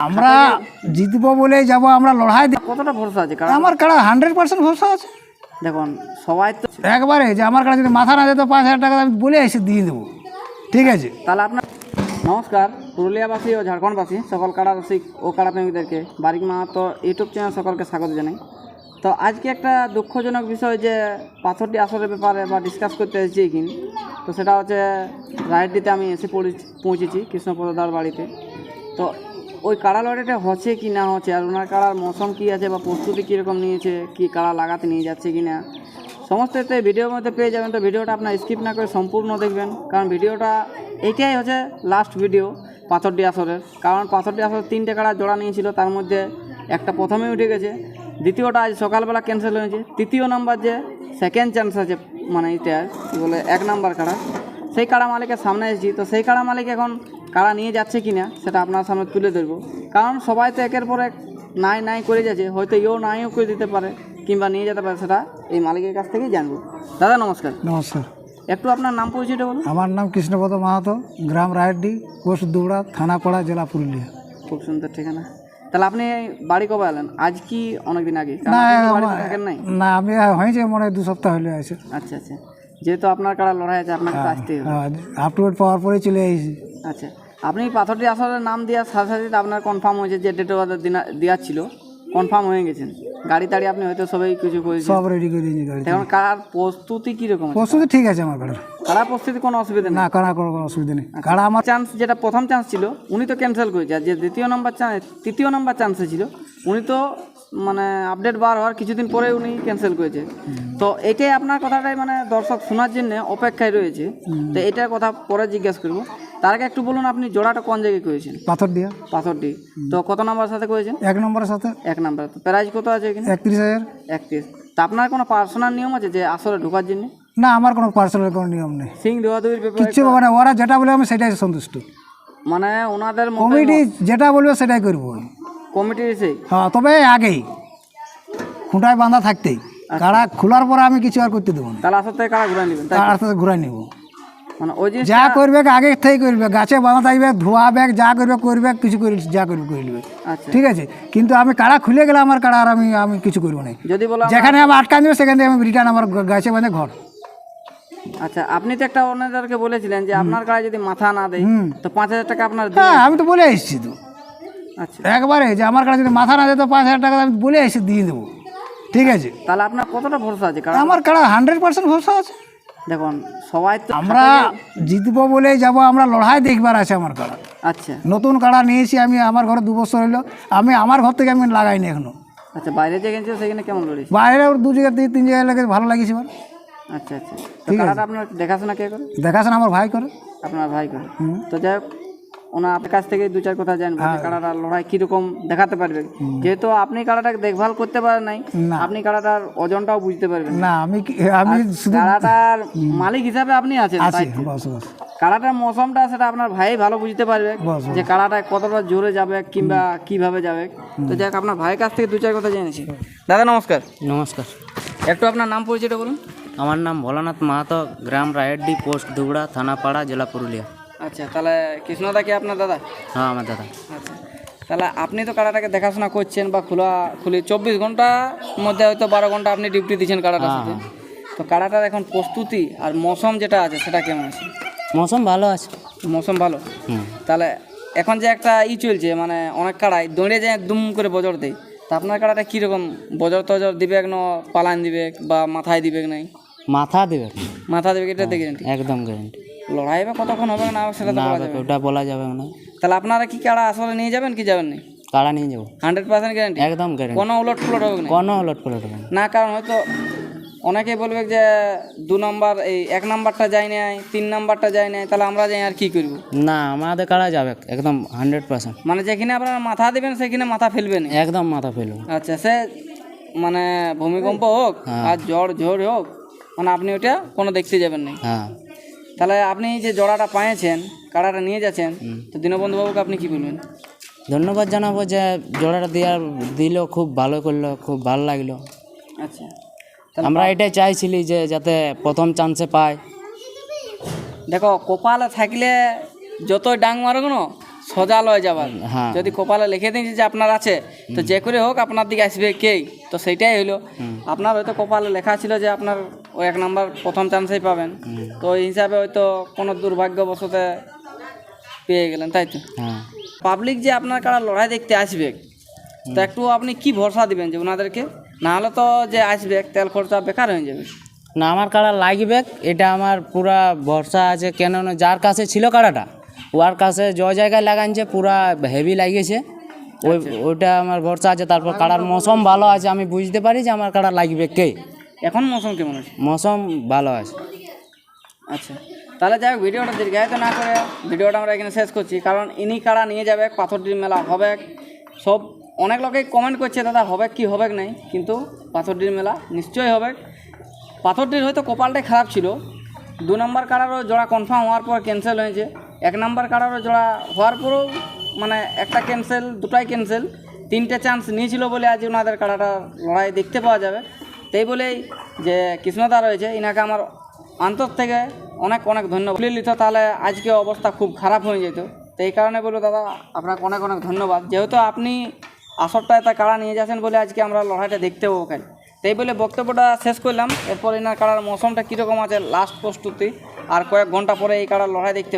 আমরা জিতবো বলে যাব আমরা লড়াই দিব কতটা ভরসা আছে? কারণ আমার কাড়া হান্ড্রেড পার্সেন্ট ভরসা আছে। দেখুন সবাই তো একবারে যে আমার কাছে যদি মাথা না যেত পাঁচ হাজার টাকা আমি বলে এসে দিয়ে দেবো। ঠিক আছে? তাহলে আপনার নমস্কার পুরুলিয়াবাসী ও ঝাড়খণ্ডবাসী সকল কাড়া রসিক ও কাড়া প্রেমিকদেরকে বারিক মাহাতো ইউটিউব চ্যানেল সকলকে স্বাগত জানাই। তো আজকে একটা দুঃখজনক বিষয় যে পাথরটি আসরের ব্যাপারে বা ডিসকাস করতে এসেছি এখানে। তো সেটা হচ্ছে রাইডটিতে আমি এসে পৌঁছে- পৌঁছেছি কৃষ্ণপদার বাড়িতে। তো ওই কাড়া লড়াইটা হচ্ছে কি না হচ্ছে? আর ওনার কাড়ার মৌসুম কী আছে বা প্রস্তুতি কীরকম নিয়েছে? কি কাড়া লাগাতে নিয়ে যাচ্ছে কি না? সমস্ত এতে ভিডিওর মধ্যে পেয়ে যাবেন। তো ভিডিওটা আপনার স্কিপ না করে সম্পূর্ণ দেখবেন। কারণ ভিডিওটা এইটাই হচ্ছে লাস্ট ভিডিও পাথরটি আসরের। কারণ পাথরটি আসরের তিনটে কাড়া জোড়া নিয়েছিল, তার মধ্যে একটা প্রথমে উঠে গেছে। দ্বিতীয়টা আজ সকালবেলা ক্যান্সেল হয়েছে। তৃতীয় নাম্বার যে সেকেন্ড চান্স আছে মানে এটা, কী বলে, এক নাম্বার কাড়া। সেই কাড়া মালিকের সামনে এসেছি। তো সেই কাড়া মালিক এখন কাড়া নিয়ে যাচ্ছে কি না সেটা আপনার সামনে তুলে ধরবো। কারণ সবাই তো একের পর এক নাই নাই করে যাচ্ছে হয়তো ইও নাইও করে দিতে পারে কিংবা নিয়ে যেতে পারে সেটা এই মালিকের কাছ থেকেই জানব। দাদা নমস্কার। নমস্কার। একটু আপনার নাম পরিচয়টা বলুন। আমার নাম কৃষ্ণপদ মাহাতো গ্রাম রায়ডি পোস্ট দুবড়া থানাপাড়া জেলা পুরুলিয়া। খুব সুন্দর ঠিকানা। তাহলে আপনি বাড়ি কবে এলেন? আজ কি অনেকদিন আগে? না না আমি হয়েছে মনে হয় দু সপ্তাহ হলে আছে আচ্ছা আচ্ছা। যেহেতু আপনার কারা লড়াই আছে আপনাকে তো আসতেই হবে। আপ পাওয়ার পরে চলে এসেছি আচ্ছা। আপনি পাথরটি আসলে নাম দেওয়ার সাথে সাথে আপনার কনফার্ম হয়েছে যে ডেট অফ দেওয়ার ছিল। কনফার্ম হয়ে গেছেন গাড়ি তাড়ি আপনি হয়তো সবাই কিছু করেছেন। সব রেডি করে দিয়েছি গাড়ি এখন কার প্রস্তুতি কীরকম প্রস্তুতি ঠিক আছে আমার কাড়ার কারা প্রস্তুতি কোনো অসুবিধা নেই? না কাড়া কোনো কোনো অসুবিধা নেই। কাড়া আমার চান্স যেটা প্রথম চান্স ছিল উনি তো ক্যান্সেল করেছে। আর যে দ্বিতীয় নম্বর চান্স তৃতীয় নম্বর চান্সে ছিল উনি তো মানে আপডেট বার হওয়ার কিছুদিন পরে উনি ক্যান্সেল করেছে। তো এটাই আপনার কথাটাই মানে দর্শক শোনার জন্য অপেক্ষায় রয়েছে। তো এটার কথা পরে জিজ্ঞেস করব। তার আগে একটু বলুন আপনি জোড়াটা কোন জায়গায় করেছেন? পাথর দিয়া পাথরটি তো কত নম্বর সাথে করেছেন? এক নম্বরের সাথে। এক নাম্বার তো প্রাইজ কত আছে এখানে? একত্রিশ হাজার। একত্রিশ। তা আপনার কোনো পার্সোনাল নিয়ম আছে যে আসলে ঢোকার জন্য? না আমার কোনো পার্সোনাল কোনো নিয়ম নেই। সিং ধোয়াধুয়ির ব্যাপারে কিচ্ছু মানে ওরা যেটা বলে আমি সেটাই সন্তুষ্ট। মানে ওনাদের কমিটি যেটা বলবে সেটাই করব। আমি। কমিটির সেই হ্যাঁ তবে আগেই। খুঁটায় বাঁধা থাকতেই। কাড়া খোলার পরে আমি কিছু আর করতে দেবো না। তাহলে আসর থেকে কারা ঘুরে নেবেন? তার সাথে ঘুরাই নেব। মানে ওই জিনিস যা করবে আগে থেকে করবে। গাছে বাঁধা থাকবে ধোয়া ব্যাগ যা করবে করবে কিছু করে যা করবে করে নেবে। আচ্ছা। ঠিক আছে? কিন্তু আমি কাড়া খুলে গেলে আমার কাড়া আর আমি আমি কিছু করব না। যদি বলো যেখানে আমি আটকা দেবে সেখান থেকে আমি রিটার্ন আমার গাছে বাঁধে ঘর। আচ্ছা আপনি তো একটা অন্যদেরকে বলেছিলেন যে আপনার যদি মাথা না দেয়। তো পাঁচ হাজার টাকা আপনার হ্যাঁ আমি তো বলে এসেছি তো। আচ্ছা। একবারে যে আমার কাছে যদি মাথা না যেত পাঁচ হাজার টাকা আমি বলে এসে দিয়ে দেবো। ঠিক আছে? তাহলে আপনার কতটা ভরসা আছে? আমার কাড়া হান্ড্রেড পার্সেন্ট ভরসা আছে। দেখুন সবাই তো আমরা জিতবো বলে যাব আমরা লড়াই দেখবার আছে আমার কাড়া। আচ্ছা। নতুন কাড়া নিয়েছি আমি আমার ঘরে দু বছর হলো আমি আমার ঘর থেকে আমি লাগাইনি এখনও। আচ্ছা বাইরে যে গেছিল সেখানে কেমন লড়েছে বাইরে ওর দু জায়গা থেকে তিন জায়গায় লেগে ভালো লাগিয়েছে আমার। আচ্ছা আচ্ছা। তো কারাটা আপনার দেখাশোনা কে করে? দেখাশোনা আমার ভাই করে। আপনার ভাই করে। তো যাই হোক ওনার আপনার কাছ থেকে দু চার কথা জানব যে কারাটার লড়াই কীরকম দেখাতে পারবে। যেহেতু আপনি কারাটাকে দেখভাল করতে পারেন নাই আপনি কারাটার ওজনটাও বুঝতে পারবেন না। আমি আমি শুধু কারাটার মালিক হিসাবে আপনি আছেন আছি তাই কাড়াটার মৌসুমটা সেটা আপনার ভাই ভালো বুঝতে পারবে যে কাড়াটা কতটা জোরে যাবে কিংবা কীভাবে যাবে। তো যাক আপনার ভাইয়ের কাছ থেকে দু চার কথা জেনেছি দাদা নমস্কার। নমস্কার। একটু আপনার নাম পরিচয়টা বলুন। আমার নাম ভোলানাথ মাহাতো গ্রাম রায়ডি পোস্ট দুবড়া থানাপাড়া জেলা পুরুলিয়া। আচ্ছা তাহলে কৃষ্ণদা কি আপনার দাদা? হ্যাঁ আমার দাদা। আচ্ছা তাহলে আপনি তো কাড়াটাকে দেখাশোনা করছেন বা খোলা খুলি চব্বিশ ঘণ্টার মধ্যে হয়তো বারো ঘণ্টা আপনি ডিউটি দিচ্ছেন কাড়াটার সাথে। তো কাড়াটার এখন প্রস্তুতি আর মৌসুম যেটা আছে সেটা কেমন আছে? মৌসুম ভালো আছে। মৌসুম ভালো? তাহলে এখন যে একটা ই চলছে মানে অনেক কাড়াই দৌড়ে যায় দুম করে বজর দেয় তা আপনার কাড়াটা কীরকম? বজর টজর দিবে ন পালান দিবে বা মাথায় দিবে নাই? মাথা দেবে। মাথা দেবে এটা দেখে একদম গ্যারেন্টি লড়াই বা কতক্ষণ হবে না সেটা তো বলা যাবে ওটা বলা যাবে না তাহলে আপনারা কি কাড়া আসলে নিয়ে যাবেন কি যাবেন না? কাড়া নিয়ে যাব। হান্ড্রেড পার্সেন্ট গ্যারান্টি একদম গ্যারেন্টি কোনো উলট ফুলট হবে না? কোনো লট পলট হবে না। কারণ হয়তো অনেকেই বলবে যে দু নম্বর এই এক নাম্বারটা যায় নাই তিন নাম্বারটা যায় নাই তাহলে আমরা যাই আর কি করব? না আমাদের কাড়া যাবে একদম হান্ড্রেড পার্সেন্ট। মানে যেখানে আপনারা মাথা দেবেন সেখানে মাথা ফেলবেন একদম মাথা ফেলব। আচ্ছা সে মানে ভূমিকম্প হোক আর জ্বর ঝড় হোক মানে আপনি ওটা কোনো দেখতে যাবেন না? হ্যাঁ। তাহলে আপনি যে জোড়াটা পাইছেন কাড়াটা নিয়ে যাচ্ছেন তো দীনবন্ধু বাবুকে আপনি কি বলবেন? ধন্যবাদ জানাব যে জোড়াটা দেওয়ার দিল খুব ভালো করল খুব ভালো লাগল। আচ্ছা। আমরা এটাই চাইছিলি যে যাতে প্রথম চান্সে পায়। দেখো কপালে থাকলে যতই ডাং মারো কেন সোজা লয় যাবার। হ্যাঁ। যদি কপালে লিখে দিয়েছে যে আপনার আছে তো যে করে হোক আপনার দিকে আসবে কে? তো সেইটাই হইল। আপনার হয়তো কপালে লেখা ছিল যে আপনার ওই এক নাম্বার প্রথম চান্সেই পাবেন। তো এই হিসাবে হয়তো কোনো দুর্ভাগ্যবশতে পেয়ে গেলেন তাই তো? হ্যাঁ। পাবলিক যে আপনার কারা লড়াই দেখতে আসবে তো একটু আপনি কি ভরসা দিবেন যে ওনাদেরকে? না হলে তো যে আসবে তেল খরচা বেকার হয়ে যাবে। না আমার কাড়া লাগবে এটা আমার পুরা ভরসা আছে কেননা যার কাছে ছিল কাড়াটা ওর কাছে যে জায়গায় লাগাইছে পুরা হেভি লাগিয়েছে। ওই ওইটা আমার ভরসা আছে তারপর কাড়ার মৌসুম ভালো আছে আমি বুঝতে পারি যে আমার কাড়া লাগবে কে। এখন মৌসুম কেমন আছে? মৌসুম ভালো আছে। আচ্ছা তাহলে যাই হোক ভিডিওটা দীর্ঘায়িত না করে ভিডিওটা আমরা এখানে শেষ করছি কারণ ইনি কাড়া নিয়ে যাবে পাথরটির মেলা হবে। সব অনেক লোকেই কমেন্ট করছে দাদা হবে কি হবে নাই? কিন্তু পাথরটির মেলা নিশ্চয়ই হবে। পাথরটির হয়তো কপালটাই খারাপ ছিল। দু নম্বর কাড়ারও জোড়া কনফার্ম হওয়ার পর ক্যান্সেল হয়েছে। এক নম্বর কাড়ারও জোড়া হওয়ার পরেও মানে একটা ক্যান্সেল দুটাই ক্যান্সেল তিনটে চান্স নিয়েছিল বলে আজ ওনাদের কাড়াটা লড়াই দেখতে পাওয়া যাবে। তাই বলেই যে কৃষ্ণদা রয়েছে, ইনাকে আমার অন্তর থেকে অনেক অনেক ধন্যবাদ। বলে নিত তাহলে আজকে অবস্থা খুব খারাপ হয়ে যেত। তো এই কারণে বলব দাদা, আপনাকে অনেক অনেক ধন্যবাদ। যেহেতু আপনি আসরটায় তা কাড়া নিয়ে যাচ্ছেন বলে আজকে আমরা লড়াইটা দেখতে পাবো খাই তাই বলে বক্তব্যটা শেষ করলাম। এরপর এনার কাড়ার মৌসুমটা কীরকম আছে লাস্ট প্রস্তুতি। আর কয়েক ঘণ্টা পরে এই কাড়ার লড়াই দেখতে